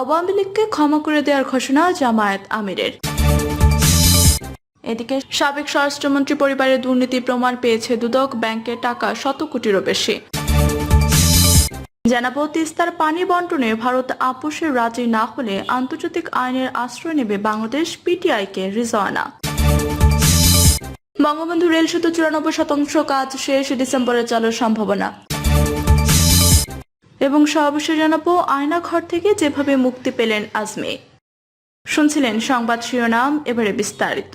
আওয়ামী লীগকে ক্ষমা করে দেওয়ার ঘোষণা জামায়াত আমিরের। এদিকে সাবেক স্বরাষ্ট্রমন্ত্রী পরিবারের দুর্নীতি প্রমাণ পেয়েছে দুদক ব্যাংকের টাকা শত কোটিরও বেশি। জানাব, তিস্তার পানি বন্টনে ভারত আপোষে রাজি না হলে আন্তর্জাতিক আইনের আশ্রয় নেবে বাংলাদেশ পিটিআইকে রিজওয়ানা। বঙ্গবন্ধু রেল সেতু চুরানব্বই শতাংশ কাজ শেষ ডিসেম্বরে চালুর সম্ভাবনা। এবং সর্বশেষ জানাব আয়না ঘর থেকে যেভাবে মুক্তি পেলেন আজমি। শুনছিলেন সংবাদ শিরোনাম, এবারে বিস্তারিত।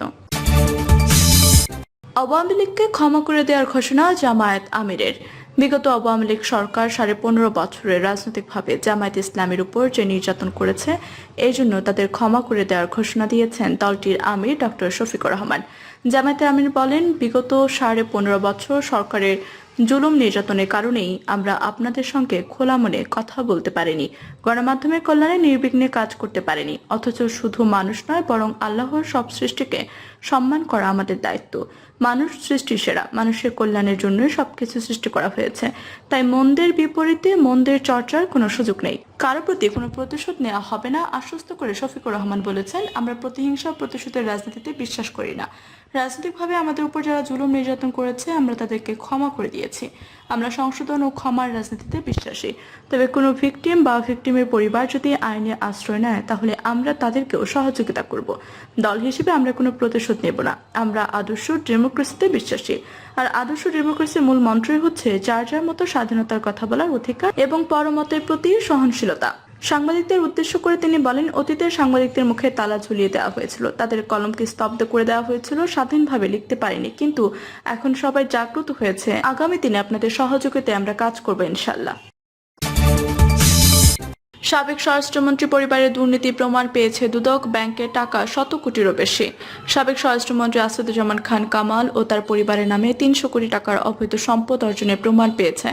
আওয়ামী লীগকে ক্ষমা করে দেওয়ার ঘোষণা জামায়াত আমিরের। বিগত আওয়ামী লীগ সরকার সাড়ে পনেরো বছরের রাজনৈতিকভাবে জামায়াত ইসলামের উপর যে নির্যাতন করেছে, এই জন্য তাদের ক্ষমা করে দেওয়ার ঘোষণা দিয়েছেন দলটির আমির ডক্টর শফিকুর রহমান। জামায়াতের আমির বলেন, বিগত সাড়ে পনেরো বছর সরকারের জুলুম নির্যাতনের কারণেই আমরা আপনাদের সঙ্গে খোলা মনে কথা বলতে পারিনি। গণমাধ্যমের কল্যাণে নির্বিঘ্নে কাজ করতে পারিনি। অথচ শুধু মানুষ নয়, বরং আল্লাহর সব সৃষ্টিকে সম্মান করা আমাদের দায়িত্ব। মানুষ সৃষ্টি সেরা, মানুষের কল্যাণের জন্যই সবকিছু সৃষ্টি করা হয়েছে। তাই মন্দের বিপরীতে মন্দের চর্চার কোনো সুযোগ নেই। কারও প্রতি কোনো প্রতিশোধ নেওয়া হবে না, আশ্বস্ত করে শফিকুর রহমান বলেছেন, আমরা প্রতিহিংসা প্রতিশোধের রাজনীতিতে বিশ্বাস করি না। রাজনৈতিকভাবে আমাদের উপর যারা জুলুম নির্যাতন করেছে, আমরা তাদেরকে ক্ষমা করে দিয়েছি। আমরা সংশোধন ও ক্ষমার রাজনীতিতে বিশ্বাসী। তবে কোনো ভিকটিম বা ভিকটিমের পরিবার যদি আইনে আশ্রয় নেয়, তাহলে আমরা তাদেরকেও সহযোগিতা করব। দল হিসেবে আমরা কোনো প্রতিশোধ নেব না। আমরা আদর্শ ডেমোক্রেসিতে বিশ্বাসী। আর আদর্শ ডেমোক্রেসির মূল মন্ত্রই হচ্ছে যার যার মতো স্বাধীনতার কথা বলার অধিকার এবং পরমতের প্রতি সহনশীলতা। সাংবাদিকদের উদ্দেশ্য করে তিনি বলেন, অতীতের সাংবাদিকদের মুখে তালা ঝুলিয়ে দেওয়া হয়েছিল। তাদের কলমকে স্তব্ধ করে দেওয়া হয়েছিল, স্বাধীনভাবে লিখতে পারেনি। কিন্তু এখন সবাই জাগ্রত হয়েছে। আগামী দিনে আপনাদের সহযোগিতায় আমরা কাজ করব ইনশাল্লাহ সাবেক স্বরাষ্ট্রমন্ত্রী পরিবারের দুর্নীতি প্রমাণ পেয়েছে দুদক ব্যাংকের টাকা শত কোটিরও বেশি। সাবেক স্বরাষ্ট্রমন্ত্রী আসাদুজ্জামান খান কামাল ও তার পরিবারের নামে তিনশো কোটি টাকার অবৈধ সম্পদ অর্জনের প্রমাণ পেয়েছে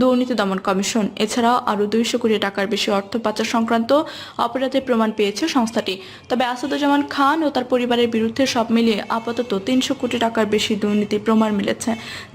দুর্নীতি দমন কমিশন। এছাড়াও আরও দুইশো কোটি টাকার বেশি অর্থ পাচার সংক্রান্ত অপরাধের প্রমাণ পেয়েছে সংস্থাটি। তবে আসাদুজ্জামান খান ও তার পরিবারের বিরুদ্ধে সব মিলিয়ে আপাতত তিনশো কোটি টাকার বেশি দুর্নীতির প্রমাণ মিলেছে।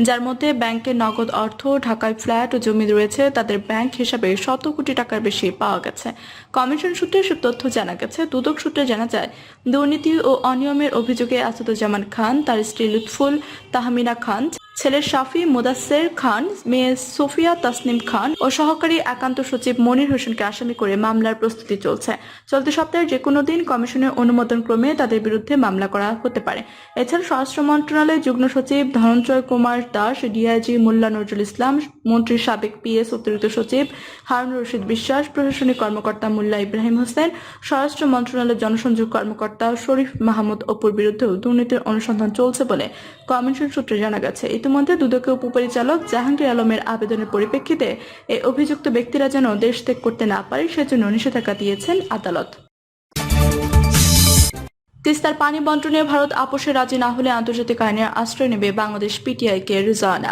যার মধ্যে ব্যাংকের নগদ অর্থ, ঢাকায় ফ্ল্যাট ও জমি রয়েছে, তাদের ব্যাংক হিসাবে শত কোটি টাকার বেশি পাওয়া গেছে। কমিশন সূত্রে এসব তথ্য জানা গেছে, দুদক সূত্রে জানা যায়, দুর্নীতি ও অনিয়মের অভিযোগে আসাদুজ্জামান খান, তার স্ত্রী লুৎফুল তাহমিনা খান ছেলে শাফি মুদাসের খান, মেয়ে সোফিয়া তাসনিম খান ও সহকারী একান্ত সচিব মনির হোসেনকে আসামি করে মামলার প্রস্তুতি চলছে। চলতি সপ্তাহের যে কোনো দিন কমিশনের অনুমোদন ক্রমে তাদের বিরুদ্ধে মামলা করা হতে পারে। এছাড়া স্বরাষ্ট্র মন্ত্রণালয়ের যুগ্ম সচিব ধনঞ্জয় কুমার দাস, ডিআইজি মোল্লা নজরুল ইসলাম মন্ত্রীর সাবেক পিএস অতিরিক্ত সচিব হারুন রশিদ বিশ্বাস, প্রশাসনিক কর্মকর্তা মোল্লা ইব্রাহিম হোসেন, স্বরাষ্ট্র মন্ত্রণালয়ের জনসংযোগ কর্মকর্তা শরীফ মাহমুদ অপুর বিরুদ্ধেও দুর্নীতির অনুসন্ধান চলছে বলে কমিশন সূত্রে জানা গেছে। ইতিমধ্যে দুদকের উপপরিচালক জাহাঙ্গীর আলমের আবেদনের পরিপ্রেক্ষিতে এই অভিযুক্ত ব্যক্তিরা যেন দেশ ত্যাগ করতে না পারে, সেজন্য নিষেধাজ্ঞা দিয়েছেন আদালত। তিস্তার পানি বন্টনে ভারত আপোষে রাজি না হলে আন্তর্জাতিক আইনের আশ্রয় নেবে বাংলাদেশ পিটিআই কে রিজানা।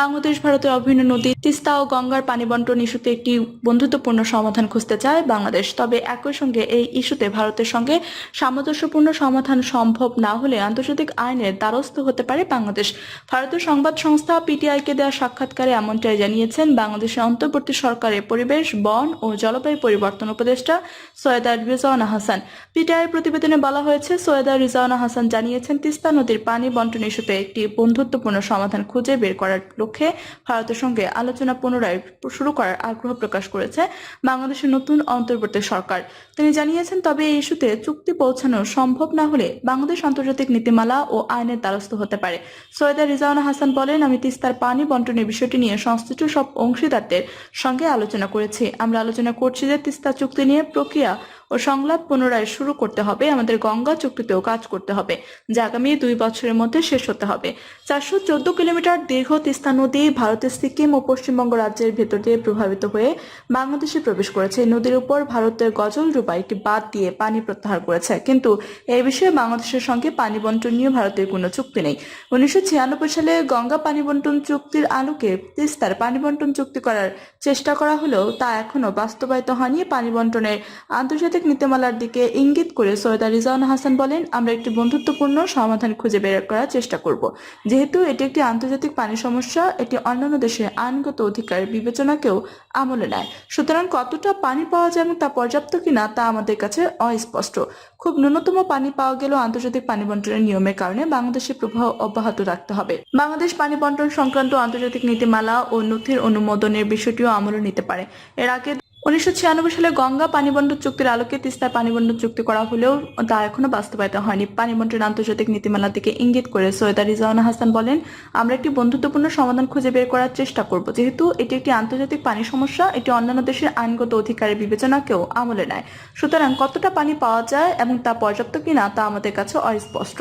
বাংলাদেশ ভারতের অভিন্ন নদী, তিস্তা ও গঙ্গার পানি বন্টন ইস্যুতে একটি বন্ধুত্বপূর্ণ সমাধান খুঁজতে চায় বাংলাদেশ। তবে একই সঙ্গে এই ইস্যুতে ভারতের সঙ্গে সামঞ্জস্যপূর্ণ সমাধান সম্ভব না হলে আন্তর্জাতিক আইনের দ্বারস্থ হতে পারে বাংলাদেশ। ভারতীয় সংবাদ সংস্থা পিটিআইকে দেওয়া সাক্ষাৎকারে এমনটাই জানিয়েছেন বাংলাদেশের অন্তর্বর্তী সরকারের পরিবেশ, বন ও জলবায়ু পরিবর্তন উপদেষ্টা সৈয়দা রিজাওয়ানা হাসান। পিটিআই প্রতিবেদনে বলা হয়েছে, সৈয়দা রিজাওয়ানা হাসান জানিয়েছেন, তিস্তা নদীর পানি বন্টন ইস্যুতে একটি বন্ধুত্বপূর্ণ সমাধান খুঁজে বের করার লক্ষ্যে ভারতের সঙ্গে আলোচনা পুনরায় শুরু করার আগ্রহ প্রকাশ করেছে বাংলাদেশের নতুন অন্তর্বর্তী সরকার। তিনি জানিয়েছেন, তবে এই ইস্যুতে চুক্তি পৌঁছানো সম্ভব না হলে বাংলাদেশ আন্তর্জাতিক নীতিমালা ও আইনের দ্বারস্থ হতে পারে। সৈয়দা রিজাওয়ানা হাসান বলেন, আমি তিস্তার পানি বন্টনের বিষয়টি নিয়ে সংশ্লিষ্ট সব অংশীদারদের সঙ্গে আলোচনা করেছি। আমরা আলোচনা করছি যে তিস্তা চুক্তি নিয়ে প্রক্রিয়া ও সংলাপ পুনরায় শুরু করতে হবে। আমাদের গঙ্গা চুক্তিতেও কাজ করতে হবে। যা আগামী দুই বছরের মধ্যে শেষ হতে হবে। চারশো চোদ্দ কিলোমিটার দীর্ঘ তিস্তা নদী ভারতের সিকিম ও পশ্চিমবঙ্গ রাজ্যের ভেতর দিয়ে প্রভাবিত হয়ে বাংলাদেশে প্রবেশ করেছে। নদীর উপর ভারতের গজল রূপা একটি বাদ দিয়ে পানি প্রত্যাহার করেছে। কিন্তু এই বিষয়ে বাংলাদেশের সঙ্গে পানি বন্টন নিয়ে ভারতের কোনো চুক্তি নেই। উনিশশো ছিয়ানব্বই সালে গঙ্গা পানি বন্টন চুক্তির আলোকে তিস্তার পানি বন্টন চুক্তি করার চেষ্টা করা হলেও তা এখনও বাস্তবায়িত হয়নি। পানি বন্টনের আন্তর্জাতিক আন্তর্জাতিক নীতিমালার দিকে ইঙ্গিত করে সৈয়দা রিজাউন হাসান বলেন, আমরা একটি বন্ধুত্বপূর্ণ সমাধান খুঁজে বের করার চেষ্টা করব। যেহেতু এটি একটি আন্তর্জাতিক পানি সমস্যা, এটি অন্যান্য দেশের আইনগত অধিকার বিবেচনাকেও আমলে নেয়। সুতরাং কতটা পানি পাওয়া যায় এবং তা পর্যাপ্ত কিনা, তা আমাদের কাছে অস্পষ্ট। খুব ন্যূনতম পানি পাওয়া গেলেও আন্তর্জাতিক পানি বন্টনের নিয়মের কারণে বাংলাদেশের প্রবাহ অব্যাহত রাখতে হবে। বাংলাদেশ পানি বন্টন সংক্রান্ত আন্তর্জাতিক নীতিমালা ও নথির অনুমোদনের বিষয়টিও আমলে নিতে পারে। এর আগে উনিশশো ছিয়ানব্বই সালে গঙ্গা পানি বন্টন চুক্তির আলোকে তিস্তায় পানি বন্টন চুক্তি করা হলেও তা এখনও বাস্তবায়িত হয়নি। পানি বন্টন আন্তর্জাতিক নীতিমালা দিকে ইঙ্গিত করে সৈয়দা রিজাওয়ানা হাসান বলেন, আমরা একটি বন্ধুত্বপূর্ণ সমাধান খুঁজে বের করার চেষ্টা করব। যেহেতু এটি একটি আন্তর্জাতিক পানি সমস্যা, এটি অন্যান্য দেশের আইনগত অধিকারের বিবেচনাকেও আমলে নেয়। সুতরাং কতটা পানি পাওয়া যায় এবং তা পর্যাপ্ত কিনা তা আমাদের কাছে অস্পষ্ট।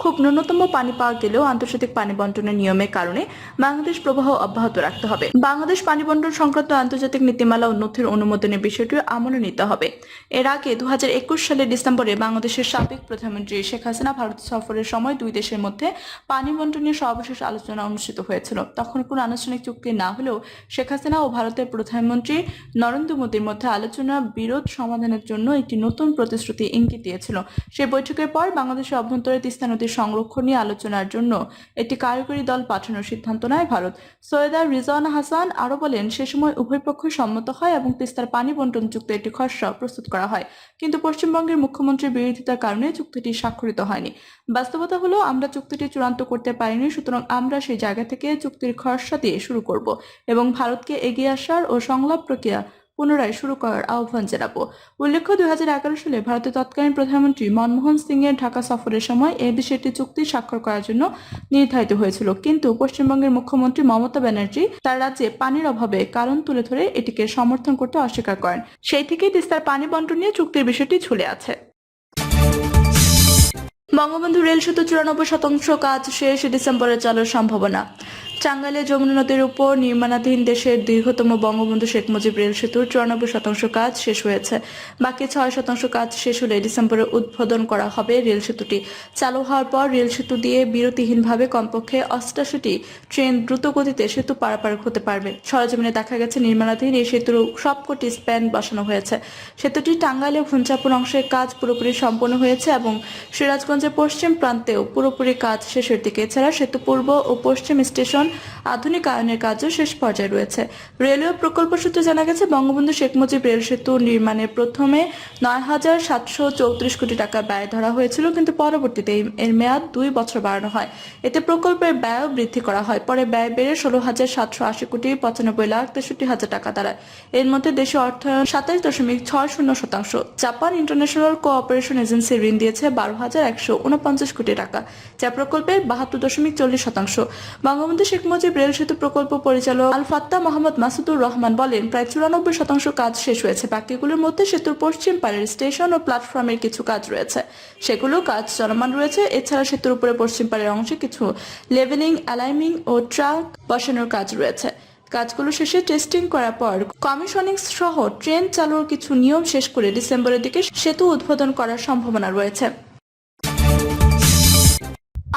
খুব ন্যূনতম পানি পাওয়া গেলেও আন্তর্জাতিক পানি বন্টনের নিয়মের কারণে বাংলাদেশ প্রবাহ অব্যাহত রাখতে হবে। বাংলাদেশ পানি বন্টন সংক্রান্ত আন্তর্জাতিক নীতিমালা ও নথির অনুমোদনের বিষয়টি আমলে নিতে হবে। এর আগে দু হাজার একুশ সালের ডিসেম্বরে বাংলাদেশের সাবেক প্রধানমন্ত্রী শেখ হাসিনা ভারত সফরের সময় দুই দেশের মধ্যে পানি বন্টন নিয়ে সর্বশেষ আলোচনা অনুষ্ঠিত হয়েছিল। তখন কোনো আনুষ্ঠানিক চুক্তি না হলেও শেখ হাসিনা ও ভারতের প্রধানমন্ত্রী নরেন্দ্র মোদীর মধ্যে আলোচনা বিরোধ সমাধানের জন্য একটি নতুন প্রতিশ্রুতি ইঙ্গিত দিয়েছিল। সেই বৈঠকের পর বাংলাদেশের অভ্যন্তরে তিস্তা নদীর সংরক্ষণ নিয়ে আলোচনার জন্য একটি কারিগরি দল পাঠানোর সিদ্ধান্ত নেয় ভারত। সৈয়দা রিজওয়ানা হাসান আরও বলেন, সে সময় উভয় পক্ষ সম্মত হয় এবং তিস্তার পানি বন্টন চুক্তি একটি খসড়া প্রস্তুত করা হয়। কিন্তু পশ্চিমবঙ্গের মুখ্যমন্ত্রীর বিরোধিতার কারণে চুক্তিটি স্বাক্ষরিত হয়নি। বাস্তবতা হলো, আমরা চুক্তিটি চূড়ান্ত করতে পারিনি, সুতরাং আমরা সেই জায়গা থেকে চুক্তির খসড়া দিয়ে শুরু করব এবং ভারতকে এগিয়ে আসার ও সংলাপ প্রক্রিয়া পুনরায় শুরু করার আহ্বান জানাব। উল্লেখ্য দুই হাজার এগারো সালে ভারতের তৎকালীন প্রধানমন্ত্রী মনমোহন সিং এর ঢাকা সফরের সময় এ বিষয়টি চুক্তি স্বাক্ষর করার জন্য নির্ধারিত হয়েছিল। কিন্তু পশ্চিমবঙ্গের মুখ্যমন্ত্রী মমতা ব্যানার্জি তার রাজ্যে পানির অভাবে কারণ তুলে ধরে এটিকে সমর্থন করতে অস্বীকার করেন। সেই থেকেই তিস্তার পানি বন্টন নিয়ে চুক্তির বিষয়টি ঝুলে আছে। বঙ্গবন্ধু রেল সেতু চুরানব্বই শতাংশ কাজ শেষ ডিসেম্বরে চালুর সম্ভাবনা। টাঙ্গাইলে যমুনা নদীর উপর নির্মাণাধীন দেশের দীর্ঘতম বঙ্গবন্ধু শেখ মুজিব রেল সেতুর চুরানব্বই শতাংশ কাজ শেষ হয়েছে। বাকি ছয় শতাংশ কাজ শেষ হলে ডিসেম্বরে উদ্বোধন করা হবে রেল সেতুটি। চালু হওয়ার পর রেল সেতু দিয়ে বিরতিহীনভাবে কমপক্ষে অষ্টাশিটি ট্রেন দ্রুত গতিতে সেতু পারাপার হতে পারবে। সরজমিনে দেখা গেছে নির্মাণাধীন এই সেতুর সবকটি স্প্যান বসানো হয়েছে। সেতুটি টাঙ্গাইলে ভুঞ্চাপুর অংশের কাজ পুরোপুরি সম্পন্ন হয়েছে এবং সিরাজগঞ্জের পশ্চিম প্রান্তেও পুরোপুরি কাজ শেষের দিকে। এছাড়া সেতু পূর্ব ও পশ্চিম স্টেশন আধুনিকায়নের কাজও শেষ পর্যায়ে রয়েছে। রেলওয়ে প্রকল্প সূত্রে জানা গেছে, বঙ্গবন্ধু শেখ মুজিব রেল সেতু নির্মাণে প্রথমে নয় হাজার সাতশো চৌত্রিশ কোটি টাকা ব্যয় ধরা হয়েছিল, কিন্তু পরবর্তীতে এর মেয়াদ দুই বছর বাড়ানো হয়। এতে প্রকল্পের ব্যয়ও বৃদ্ধি করা হয়। পরে ব্যয় বেড়ে ষোলো হাজার সাতশো আশি কোটি পঁচানব্বই লাখ তেষট্টি হাজার টাকা দাঁড়ায়। এর মধ্যে দেশে অর্থায়ন সাতাশ দশমিক ছয় শূন্য শতাংশ। জাপান ইন্টারন্যাশনাল কোঅপারেশন এজেন্সি ঋণ দিয়েছে বারো হাজার একশো উনপঞ্চাশ কোটি টাকা। যা প্রকল্পের বাহাত্তর দশমিক চল্লিশ শতাংশ। বঙ্গবন্ধু শেখ মুজিব রেল সেতু প্রকল্প পরিচালক আল ফাত্তা মোহাম্মদ মাসুদুর রহমান বলেন, প্রায় চুরানব্বই শতাংশ কাজ শেষ হয়েছে। বাকিগুলোর মধ্যে সেতুর পশ্চিম পাড়ের স্টেশন ও প্ল্যাটফর্মের কিছু কাজ রয়েছে। সেগুলো কাজ চলমান রয়েছে। এছাড়া সেতুর উপরে পশ্চিম পাড়ের অংশে কিছু লেভেলিং, অ্যালাইমিং ও ট্রাক বসানোর কাজ রয়েছে। কাজগুলো শেষে টেস্টিং করার পর কমিশনিং সহ ট্রেন চালুর কিছু নিয়ম শেষ করে ডিসেম্বরের দিকে সেতু উদ্বোধন করার সম্ভাবনা রয়েছে।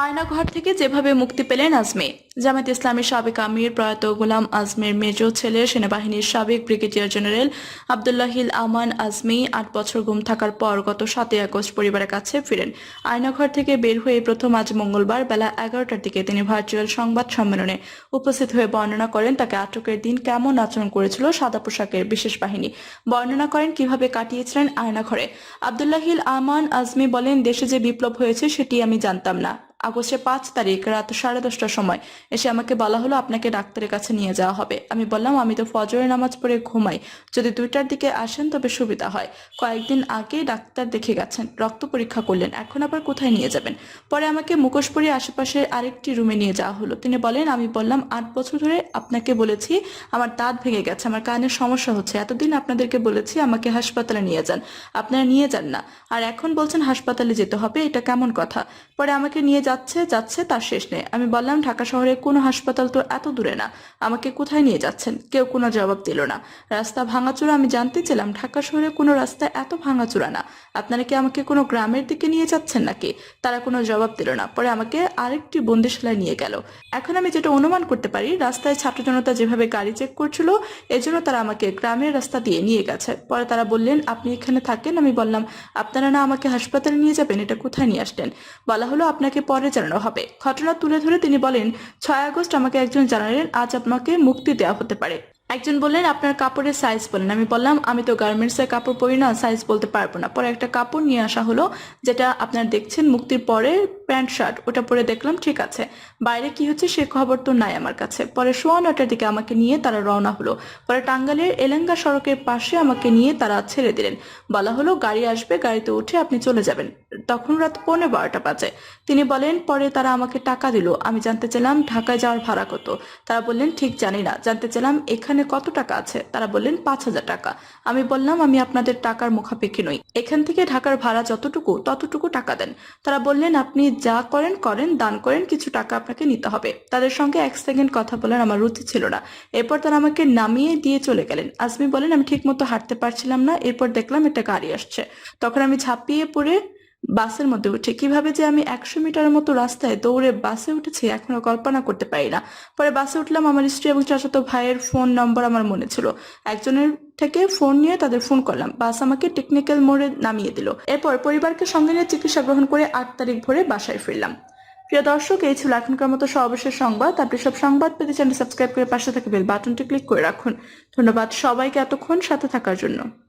আয়নাঘর থেকে যেভাবে মুক্তি পেলেন আজমি। জামাত ইসলামের সাবেক আমির প্রয়াত গোলাম আজমের মেজ ছেলে সেনাবাহিনীর সাবেক ব্রিগেডিয়ার জেনারেল আবদুল্লাহিল আমান আজমি আট বছর গুম থাকার পর গত সাতই আগস্ট পরিবারের কাছে ফিরেন। আয়নাঘর থেকে বের হয়ে প্রথম আজ মঙ্গলবার বেলা এগারোটার দিকে তিনি ভার্চুয়াল সংবাদ সম্মেলনে উপস্থিত হয়ে বর্ণনা করেন তাকে আটকের দিন কেমন আচরণ করেছিল সাদা পোশাকের বিশেষ বাহিনী। বর্ণনা করেন কীভাবে কাটিয়েছিলেন আয়নাঘরে। আবদুল্লাহিল আমান আজমি বলেন, দেশে যে বিপ্লব হয়েছে, সেটি আমি জানতাম না। আগস্টের পাঁচ তারিখ রাত সাড়ে দশটার সময় এসে আমাকে বলা হলো, আপনাকে ডাক্তারের কাছে নিয়ে যাওয়া হবে। আমি বললাম, আমি তো ফজরের নামাজ পড়ে ঘুমাই। যদি দুইটার দিকে আসেন তবে সুবিধা হয়। কয়েকদিন আগেই ডাক্তার দেখে গেছেন, রক্ত পরীক্ষা করলেন, এখন আবার কোথায় নিয়ে যাবেন? পরে আমাকে মুখোশপুরি আশেপাশে আরেকটি রুমে নিয়ে যাওয়া হলো। তিনি বলেন, আমি বললাম, আট বছর ধরে আপনাকে বলেছি, আমার দাঁত ভেঙে গেছে, আমার কানের সমস্যা হচ্ছে। এতদিন আপনাদেরকে বলেছি, আমাকে হাসপাতালে নিয়ে যান। আপনারা নিয়ে যান না। আর এখন বলছেন, হাসপাতালে যেতে হবে, এটা কেমন কথা? পরে আমাকে নিয়ে যাচ্ছে যাচ্ছে, তার শেষ নেই। আমি বললাম, ঢাকা শহরে কোনো হাসপাতাল তো এত দূরে না। আমাকে কোথায় নিয়ে যাচ্ছেন? কেউ কোনো জবাব দিল না। রাস্তা ভাঙাচোরা, আমি জানতে চাইলাম, ঢাকা শহরে কোনো রাস্তা এত ভাঙাচোরা না। আপনারা কি আমাকে কোনো গ্রামের দিকে নিয়ে যাচ্ছেন নাকি? তারা কোনো জবাব দিল না। পরে আমাকে আরেকটি বন্দিশালায় নিয়ে গেল। এখন আমি যেটা অনুমান করতে পারি, রাস্তায় ছাত্র জনতা যেভাবে গাড়ি চেক করছিল, এজন্য তারা আমাকে গ্রামের রাস্তা দিয়ে নিয়ে গেছে। পরে তারা বললেন, আপনি এখানে থাকেন? আমি বললাম, আপনারা না আমাকে হাসপাতালে নিয়ে যাবেন, এটা কোথায় নিয়ে আসলেন? বলা হলো, আপনাকে পরে জানানো হবে। ঘটনা তুলে ধরে তিনি বলেন, ছয় আগস্ট আমাকে একজন জানালেন, আজ আপনাকে মুক্তি দেওয়া হতে পারে। একজন বললেন, আপনার কাপড়ের সাইজ বলেন। আমি বললাম, আমি তো গার্মেন্টস এর কাপড় পরি না সাইজ বলতে পারব না। পরে একটা কাপড় নিয়ে আসা হলো, যেটা আপনার দেখছেন মুক্তির পরে প্যান্ট শার্ট, ওটা পরে দেখলাম, ঠিক আছে। বাইরে কি হচ্ছে, সে খবর তো নাই আমার কাছে। পরে সোয়া নটার দিকে আমাকে নিয়ে তারা রওনা হলো। পরে টাঙ্গালের এলেঙ্গা সড়কের পাশে আমাকে নিয়ে তারা ছেড়ে দিলেন। বলা হলো, গাড়ি আসবে, গাড়িতে উঠে আপনি চলে যাবেন। তখন রাত পৌনে বারোটা বাজে। তিনি বলেন, পরে তারা আমাকে টাকা দিল। আমি জানতে চাইলাম, ঢাকায় যাওয়ার ভাড়া কত? তারা বললেন, ঠিক জানি না। জানতে চাইলাম, এখানে কত টাকা আছে? তারা বললেন, পাঁচ হাজার টাকা। আমি বললাম, আমি আপনাদের টাকার মুখাপেক্ষি নই। এখান থেকে ঢাকার ভাড়া যতটুকু, ততটুকু টাকা দেন। তারা বললেন, আপনি যা করেন করেন, দান করেন, কিছু টাকা আপনাকে নিতে হবে। তাদের সঙ্গে এক সেকেন্ড কথা বলার আমার রুচি ছিল না। এরপর তারা আমাকে নামিয়ে দিয়ে চলে গেলেন। আজমি বলেন, আমি ঠিক মতো হাঁটতে পারছিলাম না। এরপর দেখলাম একটা গাড়ি আসছে। তখন আমি ঝাঁপিয়ে পড়ে বাসের মধ্যে উঠে। কীভাবে যে আমি একশো মিটারের মতো রাস্তায় দৌড়ে বাসে উঠেছি, এখনও কল্পনা করতে পারি না। পরে বাসে উঠলাম, আমার স্ত্রী এবং চাচাতো ভাইয়ের ফোন নম্বর আমার মনে ছিল। একজনের থেকে ফোন নিয়ে তাদের ফোন করলাম। বাস আমাকে টেকনিক্যাল মোড়ে নামিয়ে দিল। এরপর পরিবারকে সঙ্গে নিয়ে চিকিৎসা গ্রহণ করে আট তারিখ ভোরে বাসায় ফিরলাম। প্রিয় দর্শক, এই ছিল এখনকার মতো সর্বশেষ সংবাদ। আপনি সব সংবাদ পেতে চ্যানেল সাবস্ক্রাইব করে পাশে থাকা বেল বাটনটি ক্লিক করে রাখুন। ধন্যবাদ সবাইকে এতক্ষণ সাথে থাকার জন্য।